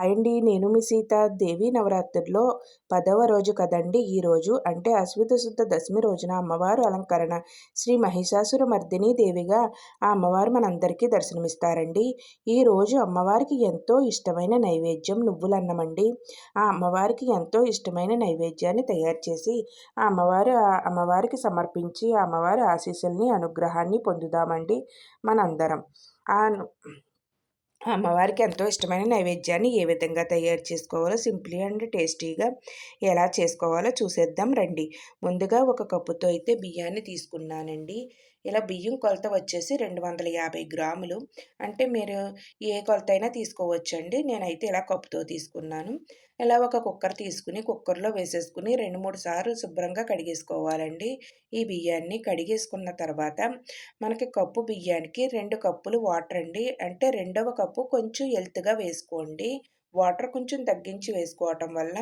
అండి నేను మీ సీత. దేవి నవరాత్రుల్లో పదవ రోజు కదండి ఈరోజు అంటే అశ్విత శుద్ధ దశమి రోజున అమ్మవారు అలంకరణ. శ్రీ మహిషాసుర మర్దిని దేవిగా ఆ అమ్మవారు మనందరికీ దర్శనమిస్తారండి. ఈరోజు అమ్మవారికి ఎంతో ఇష్టమైన నైవేద్యం నువ్వులన్నమండి. ఆ అమ్మవారికి ఎంతో ఇష్టమైన నైవేద్యాన్ని తయారు చేసి ఆ అమ్మవారు ఆ అమ్మవారికి సమర్పించి ఆ అమ్మవారి ఆశీస్సుల్ని అనుగ్రహాన్ని పొందుదామండి మనందరం. ఆ అమ్మవారికి ఎంతో ఇష్టమైన నైవేద్యాన్ని ఏ విధంగా తయారు చేసుకోవాలో సింప్లీ అండ్ టేస్టీగా ఎలా చేసుకోవాలో చూసేద్దాం రండి. ముందుగా ఒక కప్పుతో అయితే బియ్యాన్ని తీసుకున్నానండి. ఇలా బియ్యం కొలత వచ్చేసి రెండు వందల యాభై గ్రాములు. అంటే మీరు ఏ కొలత అయినా తీసుకోవచ్చండి. నేనైతే ఇలా కప్పుతో తీసుకున్నాను. ఇలా ఒక కుక్కర్ తీసుకుని కుక్కర్లో వేసేసుకుని రెండు మూడు సార్లు శుభ్రంగా కడిగేసుకోవాలండి. ఈ బియ్యాన్ని కడిగేసుకున్న తర్వాత మనకి కప్పు బియ్యానికి రెండు కప్పులు వాటర్ అండి. అంటే రెండవ కప్పు కొంచెం ఎల్త్గా వేసుకోండి. వాటర్ కొంచెం తగ్గించి వేసుకోవటం వల్ల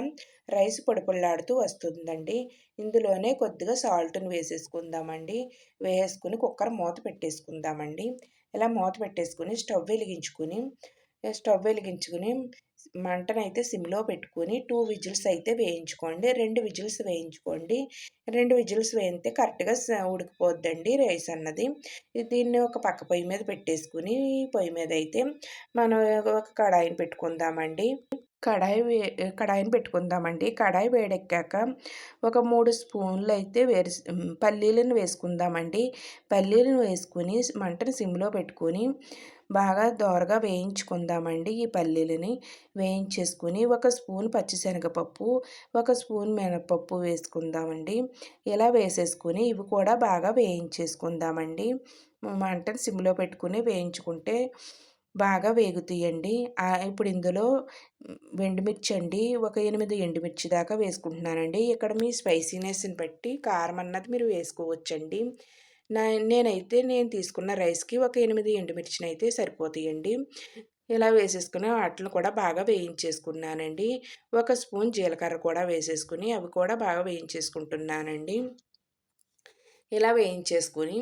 రైస్ పొడిపొల్లాడుతూ వస్తుందండి. ఇందులోనే కొద్దిగా సాల్ట్ని వేసేసుకుందామండి. వేసుకుని కుక్కర్ మూత పెట్టేసుకుందామండి. ఇలా మూత పెట్టేసుకుని స్టవ్ వెలిగించుకుని స్టవ్ వెలిగించుకుని మంటనైతే సిమ్లో పెట్టుకుని టూ విజిల్స్ అయితే వేయించుకోండి. రెండు విజిల్స్ వేయించుకోండి. రెండు విజిల్స్ వేయితే కరెక్ట్గా ఉడికిపోద్దండి రైస్ అన్నది. దీన్ని ఒక పక్క పొయ్యి మీద పెట్టేసుకుని పొయ్యి మీద అయితే మనం ఒక కడాయిని పెట్టుకుందామండి. కడాయి వే కడాయిని పెట్టుకుందామండి. కడాయి వేడెక్కాక ఒక మూడు స్పూన్లు అయితే వేరు పల్లీలను వేసుకుందామండి. పల్లీలను వేసుకుని మంటను సిమ్లో పెట్టుకొని బాగా దోరగా వేయించుకుందామండి ఈ పల్లీలని. వేయించేసుకుని ఒక స్పూన్ పచ్చిశనగపప్పు ఒక స్పూన్ మినపప్పు వేసుకుందామండి. ఇలా వేసేసుకుని ఇవి కూడా బాగా వేయించేసుకుందామండి. మంటను సిమ్లో పెట్టుకుని వేయించుకుంటే బాగా వేగుతాయండి. ఇప్పుడు ఇందులో ఎండుమిర్చి అండి ఒక ఎనిమిది ఎండుమిర్చి దాకా వేసుకుంటున్నానండి. ఇక్కడ మీ స్పైసీనెస్ని బట్టి కారం అన్నది మీరు వేసుకోవచ్చండి. నా నేనైతే నేను తీసుకున్న రైస్కి ఒక ఎనిమిది ఎండుమిర్చిని అయితే సరిపోతాయండి. ఇలా వేసేసుకుని వాటిని కూడా బాగా వేయించేసుకున్నానండి. ఒక స్పూన్ జీలకర్ర కూడా వేసేసుకుని అవి కూడా బాగా వేయించేసుకుంటున్నానండి. ఇలా వేయించేసుకుని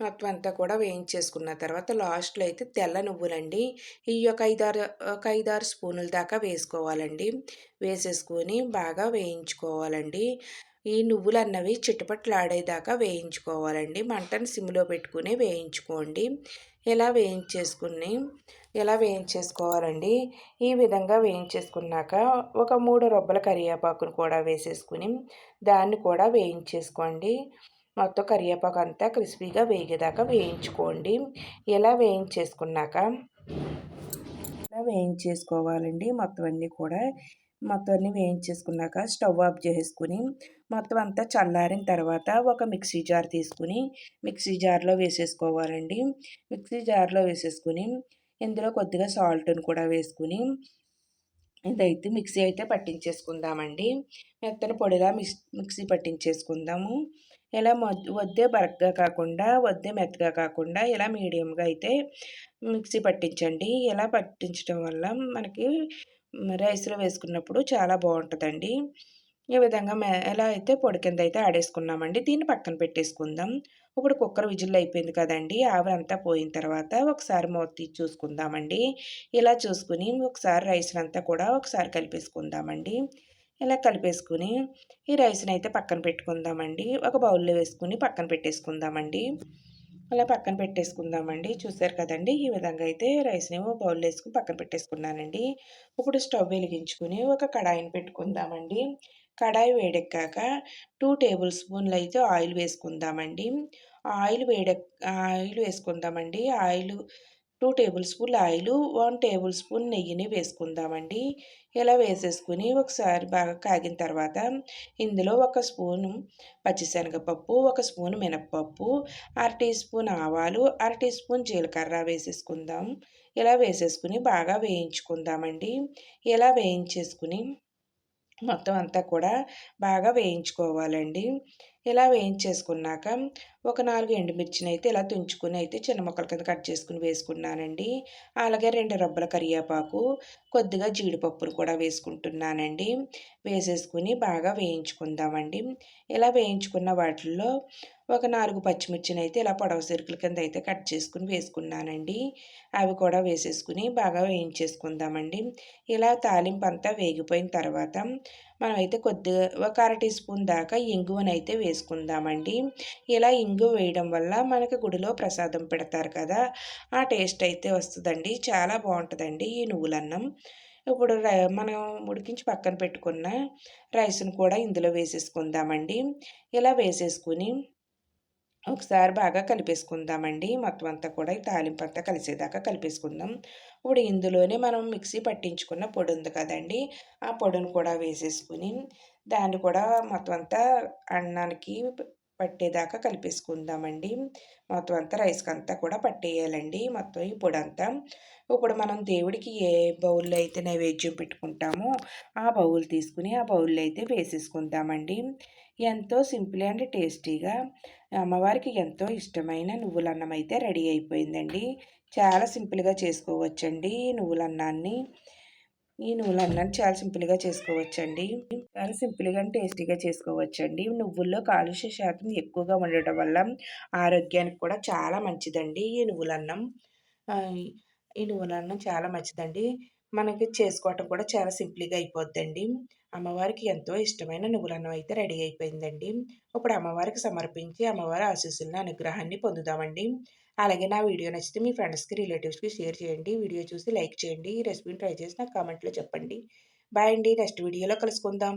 మొత్తం అంతా కూడా వేయించేసుకున్న తర్వాత లాస్ట్లో అయితే తెల్ల నువ్వులండి. ఈ ఒక ఐదారు ఒక ఐదారు స్పూనుల దాకా వేసుకోవాలండి. వేసేసుకొని బాగా వేయించుకోవాలండి. ఈ నువ్వులు అన్నవి చిట్టుపట్లాడేదాకా వేయించుకోవాలండి. మంటను సిమ్లో పెట్టుకుని వేయించుకోండి. ఇలా వేయించేసుకుని ఇలా వేయించేసుకోవాలండి? ఈ విధంగా వేయించేసుకున్నాక ఒక మూడు రొబ్బల కరివేపాకును కూడా వేసేసుకుని దాన్ని కూడా వేయించేసుకోండి. మొత్తం కరివేపాకు అంతా క్రిస్పీగా వేగేదాకా వేయించుకోండి. ఇలా వేయించేసుకున్నాక? ఇలా వేయించేసుకోవాలండి? మొత్తం అన్నీ కూడా మొత్తం అన్నీ వేయించేసుకున్నాక స్టవ్ ఆఫ్ చేసుకుని మొత్తం అంతా చల్లారిన తర్వాత ఒక మిక్సీ జార్ తీసుకుని మిక్సీ జార్లో వేసేసుకోవాలండి. మిక్సీ జార్లో వేసేసుకుని ఇందులో కొద్దిగా సాల్ట్ని కూడా వేసుకుని ఇదైతే మిక్సీ అయితే పట్టించేసుకుందామండి. మెత్తని పొడిలా మిక్స్ మిక్సీ పట్టించేసుకుందాము. ఇలా వద్దే బరగ్గా కాకుండా వద్దే మెత్తగా కాకుండా ఇలా మీడియంగా అయితే మిక్సీ పట్టించండి. ఇలా పట్టించడం వల్ల మనకి రైస్లో వేసుకున్నప్పుడు చాలా బాగుంటుందండి. ఈ విధంగా ఎలా అయితే పొడి కింద అయితే ఆడేసుకున్నామండి దీన్ని పక్కన పెట్టేసుకుందాం. ఇప్పుడు కుక్కర్ విజిల్ అయిపోయింది కదండి ఆవిరి అంతా పోయిన తర్వాత ఒకసారి మూత తీసి చూసుకుందామండి. ఇలా చూసుకుని ఒకసారి రైస్ అంతా కూడా ఒకసారి కలిపేసుకుందామండి. ఇలా కలిపేసుకుని ఈ రైస్ని అయితే పక్కన పెట్టుకుందామండి. ఒక బౌల్లో వేసుకుని పక్కన పెట్టేసుకుందామండి. అలా పక్కన పెట్టేసుకుందామండి. చూసారు కదండి ఈ విధంగా అయితే రైస్ని బౌల్ వేసుకుని పక్కన పెట్టేసుకున్నానండి. ఇప్పుడు స్టవ్ వెలిగించుకుని ఒక కడాయిని పెట్టుకుందామండి. కడాయి వేడెక్కాక టూ టేబుల్ స్పూన్లు అయితే ఆయిల్ వేసుకుందామండి. ఆయిల్ వేడెక్ ఆయిల్ వేసుకుందామండి. Oil two tablespoon oil one tablespoon నెయ్యిని వేసుకుందామండి. ఇలా వేసేసుకుని ఒకసారి బాగా కాగిన తర్వాత ఇందులో ఒక స్పూను పచ్చిశనగపప్పు ఒక స్పూన్ మినప్పప్పు అర టీ స్పూన్ ఆవాలు అర టీ స్పూన్ జీలకర్ర వేసేసుకుందాం. ఇలా వేసేసుకుని బాగా వేయించుకుందామండి. ఇలా వేయించేసుకుని మొత్తం అంతా కూడా బాగా వేయించుకోవాలండి. ఇలా వేయించేసుకున్నాక ఒక నాలుగు ఎండుమిర్చిని అయితే ఇలా తుంచుకుని అయితే చిన్న ముక్కల కింద కట్ చేసుకుని వేసుకున్నానండి. అలాగే రెండు రబ్బల కరివేపాకు కొద్దిగా జీడిపప్పులు కూడా వేసుకుంటున్నానండి. వేసేసుకుని బాగా వేయించుకుందామండి. ఇలా వేయించుకున్న వాటిల్లో ఒక నాలుగు పచ్చిమిర్చిని అయితే ఇలా పొడవు సిరుకుల కింద అయితే కట్ చేసుకుని వేసుకున్నానండి. అవి కూడా వేసేసుకుని బాగా వేయించేసుకుందామండి. ఇలా తాలింపు అంతా వేగిపోయిన తర్వాత మనమైతే కొద్దిగా ఒక అర టీ స్పూన్ దాకా ఇంగువనైతే వేసుకుందామండి. ఇలా ఇంగు వేయడం వల్ల మనకి గుడిలో ప్రసాదం పెడతారు కదా ఆ టేస్ట్ అయితే వస్తుందండి. చాలా బాగుంటుందండి ఈ నువ్వులన్నం. ఇప్పుడు మనం ఉడికించి పక్కన పెట్టుకున్న రైస్ను కూడా ఇందులో వేసేసుకుందామండి. ఇలా వేసేసుకుని ఒకసారి బాగా కలిపేసుకుందామండి. మొత్తం అంతా కూడా ఈ తాలింపు అంతా కలిసేదాకా కలిపేసుకుందాం. ఇప్పుడు ఇందులోనే మనం మిక్సీ పట్టించుకున్న పొడి ఉంది కదండి. ఆ పొడిని కూడా వేసేసుకుని దాన్ని కూడా మొత్తం అంతా అన్నానికి పట్టేదాకా కలిపేసుకుందామండి. మొత్తం అంతా రైస్కి అంతా కూడా పట్టేయాలండి మొత్తం ఈ పొడి అంతా. ఇప్పుడు మనం దేవుడికి ఏ బౌల్లో అయితే నైవేద్యం పెట్టుకుంటామో ఆ బౌల్ తీసుకుని ఆ బౌల్లో అయితే వేసేసుకుందామండి. ఎంతో సింపుల్ అండ్ టేస్టీగా. అమ్మవారికి ఎంతో ఇష్టమైన నువ్వులన్నం అయితే రెడీ అయిపోయిందండి. చాలా సింపుల్గా చేసుకోవచ్చండి ఈ నువ్వులన్నాన్ని. ఈ నువ్వులన్నాన్ని చాలా సింపుల్గా చేసుకోవచ్చండి. చాలా సింపుల్గా టేస్టీగా చేసుకోవచ్చండి. నువ్వుల్లో కాలుష్య శాతం ఎక్కువగా ఉండటం వల్ల ఆరోగ్యానికి కూడా చాలా మంచిదండి ఈ నువ్వులన్నం. ఈ నువ్వులన్నం చాలా మంచిదండి. మనకి చేసుకోవటం కూడా చాలా సింపుల్గా అయిపోద్దండి. అమ్మవారికి ఎంతో ఇష్టమైన నువ్వులన్నం అయితే రెడీ అయిపోయిందండి. ఇప్పుడు అమ్మవారికి సమర్పించి అమ్మవారి ఆశీస్సులను అనుగ్రహాన్ని పొందుదామండి. అలాగే నా వీడియో నచ్చితే మీ ఫ్రెండ్స్కి రిలేటివ్స్కి షేర్ చేయండి. వీడియో చూసి లైక్ చేయండి. ఈ రెసిపీని ట్రై చేసి నాకు కామెంట్లో చెప్పండి. బాయ్ అండి. నెక్స్ట్ వీడియోలో కలుసుకుందాం.